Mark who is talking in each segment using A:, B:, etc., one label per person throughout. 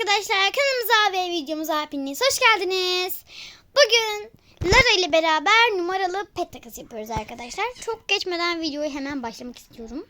A: arkadaşlar kanalımıza ve videomuza hepiniz hoş geldiniz. Bugün Lara ile beraber numaralı pet takası yapıyoruz arkadaşlar. Çok geçmeden videoyu hemen başlamak istiyorum.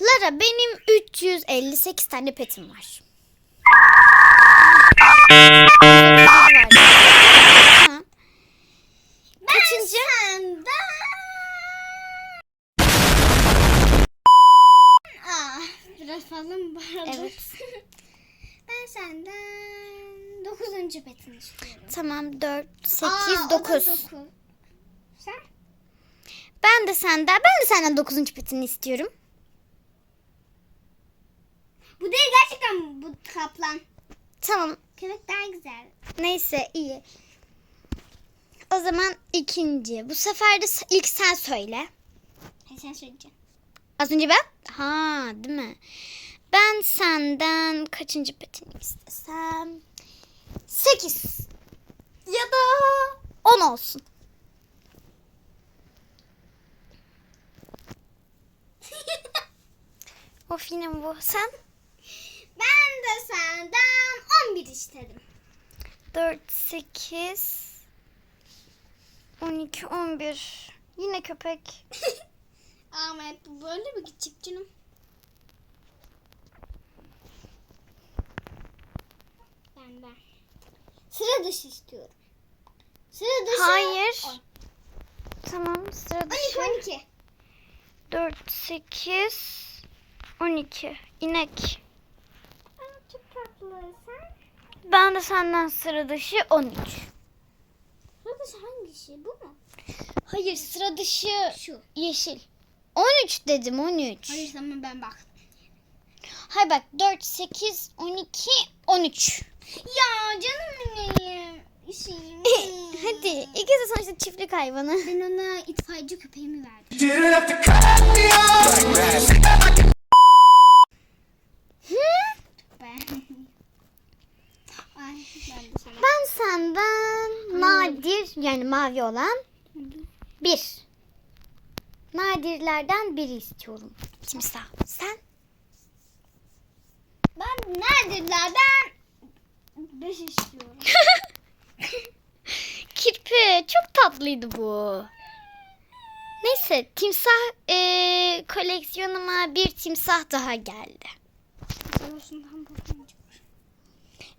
A: Lara benim 358 tane petim var. Kaçıncı?
B: Aa, biraz fazla mı bağırdım?
A: Evet.
B: Senden 9. petini istiyorum.
A: Tamam 4, 8,
B: Aa, o da
A: 9.
B: dokuz. Sen?
A: Ben de senden, ben de senden 9. petini istiyorum.
B: Bu değil gerçekten bu kaplan.
A: Tamam.
B: Köpek daha güzel.
A: Neyse iyi. O zaman ikinci. Bu sefer de ilk sen söyle.
B: Hayır sen söyleyeceksin.
A: Az önce ben? Ha değil mi? Ben senden kaçıncı petini istesem? Sekiz. Ya da on olsun. Of yine bu? Sen?
B: ben de senden 11 istedim.
A: 4, 8, 12, 11. Yine köpek.
B: Ama hep böyle mi gidecek canım? Ben. Sıra dışı istiyorum. Sıra dışı.
A: Hayır.
B: On.
A: Tamam sıra
B: 12
A: dışı.
B: 12.
A: 4, 8, 12. İnek.
B: Aa, çok tatlı. Sen?
A: Ben de senden sıra dışı 13.
B: Sıra dışı hangisi? Bu mu?
A: Hayır sıra dışı
B: Şu.
A: yeşil. 13 dedim 13.
B: Hayır tamam ben bak.
A: Hayır bak 4, 8, 12, 13.
B: Ya canım benim. Şey,
A: Hadi ikisi sonuçta çiftlik hayvanı.
B: Ben ona itfaiyeci köpeğimi verdim. Ben. Ay ben de sana.
A: Ben senden nadir yani mavi olan bir. Nadirlerden biri istiyorum. Timsah. Sen?
B: Ben neredelerden 5 istiyorum.
A: Kirpi çok tatlıydı bu. Neyse timsah eee, koleksiyonuma bir timsah daha geldi.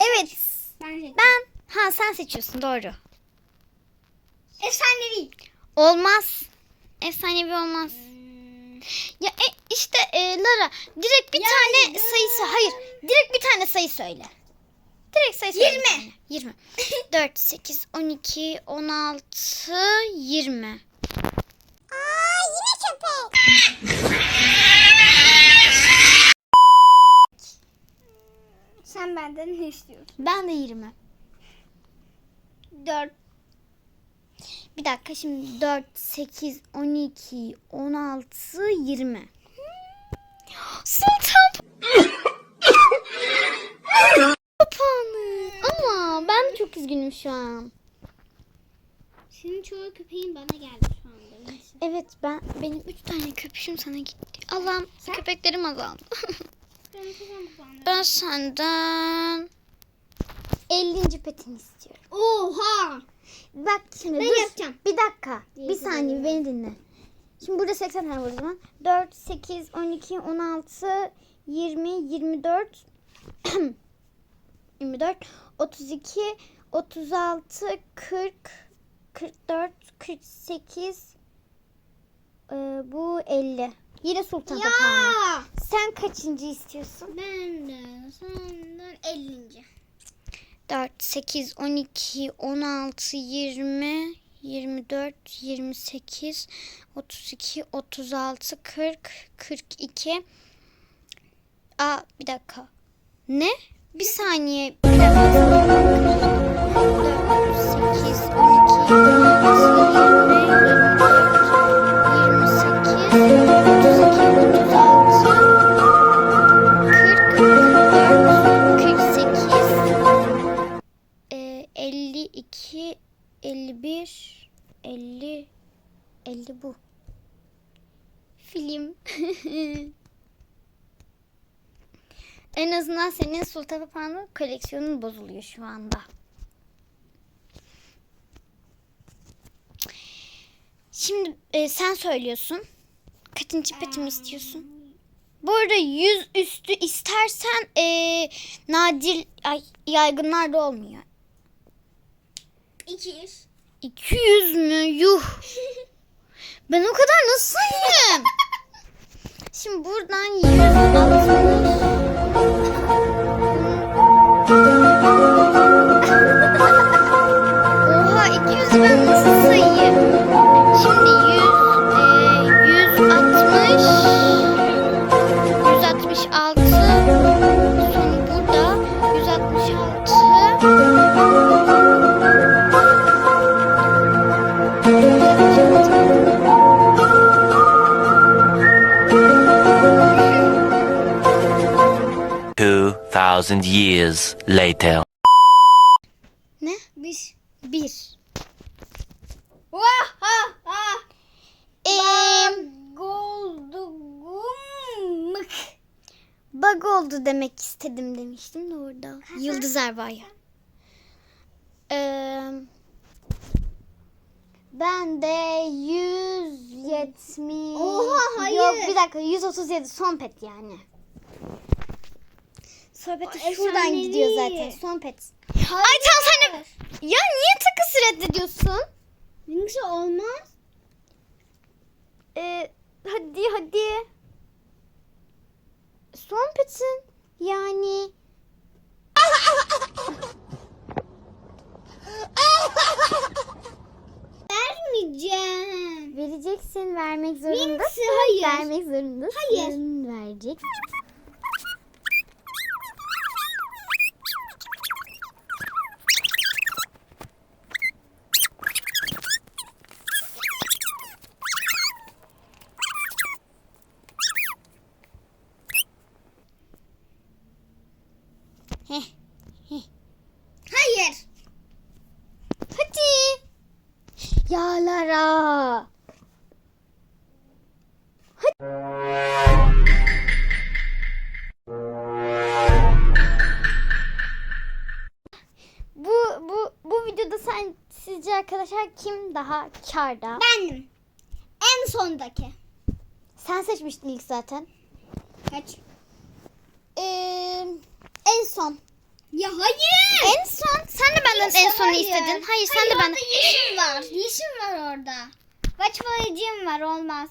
A: Evet
B: Ben
A: ben ha sen seçiyorsun doğru.
B: Efsanevi.
A: Olmaz. Efsanevi olmaz.
B: Hmm.
A: Ya e, işte e, Lara direkt bir tane
B: dur.
A: sayısı hayır direkt bir tane sayı söyle. Direkt sayı söyle.
B: 20.
A: 20. 4, 8, 12, 16, 20.
B: Aa yine köpek. Sen benden ne istiyorsun?
A: Ben de 20.
B: 4.
A: Bir dakika şimdi 4, 8, 12, 16, 20. Sultan papağanı. Ama ben de çok üzgünüm şu an.
B: Senin çoğu köpeğin bana geldi şu anda. Neyse.
A: Evet ben benim 3 tane köpüşüm sana gitti. Allah'ım köpeklerim azaldı.
B: Ben
A: senden 50. petini istiyorum.
B: Oha!
A: Bak şimdi
B: Ben
A: dur.
B: yapacağım.
A: Bir dakika.
B: İyi,
A: bir saniye beni dinle. Şimdi burada 80 tane var o zaman. 4, 8, 12, 16, 20, 24, 24, 32, 36, 40, 44, 48, e, bu 50. Yine sultan.
B: Ya!
A: Sen kaçıncı istiyorsun?
B: Ben de senden 50.
A: 4, 8, 12, 16, 20, 24, 28, 32, 36, 40, 42. Aa bir dakika. Ne? Bir saniye. Bir dakika. Film. En azından senin Sultan Papağanı koleksiyonun bozuluyor şu anda. Şimdi e, sen söylüyorsun. Kaçıncı petimi istiyorsun? Bu arada yüz üstü istersen e, nadir ay, yaygınlar da olmuyor.
B: 200.
A: 200 mü? Yuh. Ben o kadar nasıl? Şimdi buradan 160. Oha
C: 2000 years later.
A: Ne?
B: Biz
A: bir.
B: Vaha!
A: Eee
B: goldugumuk.
A: Bug oldu demek istedim demiştim de orada. Yıldız Erbay. Ee, ben de 170.
B: Oha, hayır.
A: Yok bir dakika 137 son pet yani. Son pet
B: O
A: şuradan
B: efsanevi.
A: gidiyor zaten. Son pet. Ay tamam sen de... Ya niye takısı reddediyorsun?
B: Benimkisi olmaz.
A: Ee, hadi hadi. Son petin yani.
B: Vermeyeceğim.
A: Vereceksin, vermek zorundasın.
B: Hayır.
A: Vermek zorundasın.
B: Hayır.
A: Verecek. Heh.
B: Hayır.
A: Hadi. Ya Lara. Bu bu bu videoda sen sizce arkadaşlar kim daha karda?
B: Benim. En sondaki.
A: Sen seçmiştin ilk zaten.
B: Kaç?
A: Ee, en son.
B: Ya hayır.
A: En son. Sen de benden en sonu istedin. Hayır sen de
B: Hayır,
A: benden.
B: yeşil var. Yeşil var orada. Kaç boyacığım var olmaz.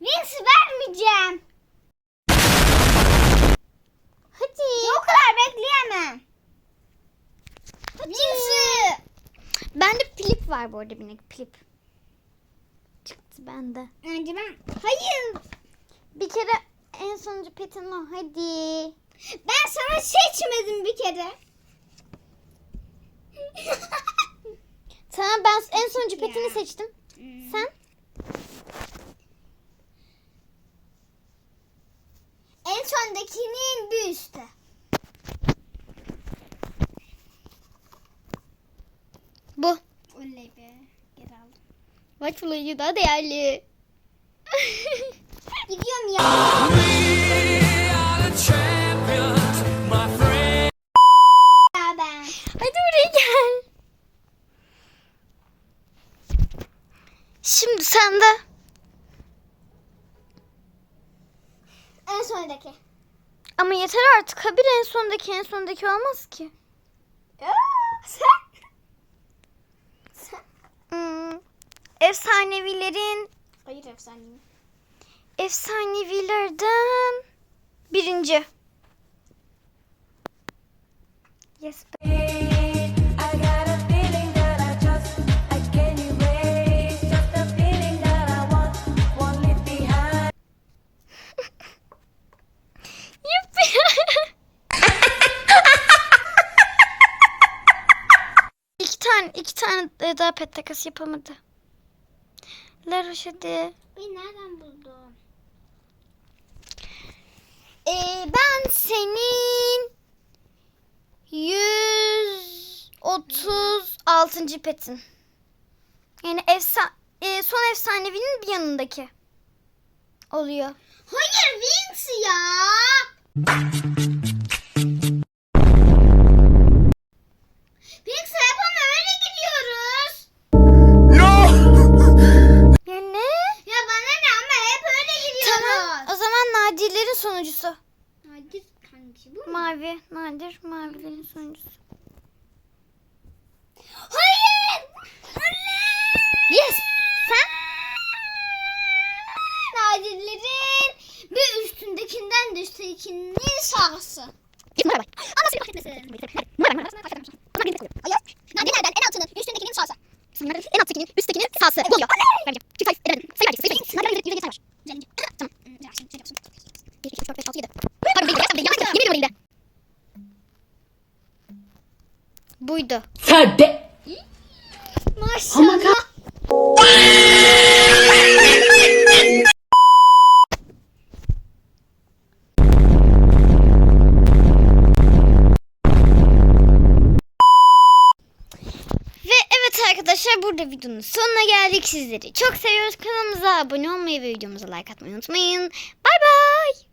B: Vince'i vermeyeceğim.
A: Hadi.
B: O kadar bekleyemem. Vince'i.
A: Bende flip var bu arada bir flip. Çıktı bende.
B: Önce ben. Hayır.
A: Bir kere en sonuncu petin o. Hadi.
B: Ben sana seçmedim bir kere.
A: Tamam ben en sonuncu petini seçtim. Sen?
B: en sondakinin bir üstü.
A: Bu.
B: Oley be. Geri aldım.
A: Maç bulayıcı daha değerli.
B: Gidiyorum ya. Ya
A: Şimdi sen de.
B: En sondaki.
A: Ama yeter artık. Ha bir en sondaki en sondaki olmaz ki.
B: Sen. Sen.
A: Hmm. Efsanevilerin
B: Hayır efsaneyim.
A: efsanevilerden birinci. Yes. Tane daha pet takası yapamadı. Laroş hadi.
B: Beni nereden buldun?
A: Ee, ben senin 136. petin. Yani efsa e, son efsanevinin bir yanındaki oluyor.
B: Hayır Vince ya.
A: Nadirlerin sonuncusu.
B: Nadir hangisi bu?
A: Mavi. Nadir mavilerin sonuncusu.
B: Hayır.
A: Yes. Sen?
B: Nadirlerin bir üstündekinden de üsttekinin sağsı.
A: Git bak.
B: Ama seni kahretmesin.
A: Numara bak. Hayır.
B: Nadir nereden? En altının üstündekinin sağsı.
A: En alttakinin, üsttekinin sağsı. Bu oluyor. Vereceğim. Çift sayı edemedim. Sayı vereceğiz. Sayı vereceğiz. Nadirlerin yüzde geçer var.
B: Zenci.
A: Tamam.
B: Ya sen şey yapıyorsun.
A: 1, 2, 3, 4, 5, 6, 7. Pardon değil. Yemin ediyorum yemin ediyorum değil. Buydu.
B: Maşallah.
A: Ve evet arkadaşlar burada videonun sonuna geldik. Sizleri çok seviyoruz. Kanalımıza abone olmayı ve videomuza like atmayı unutmayın. Bay bay.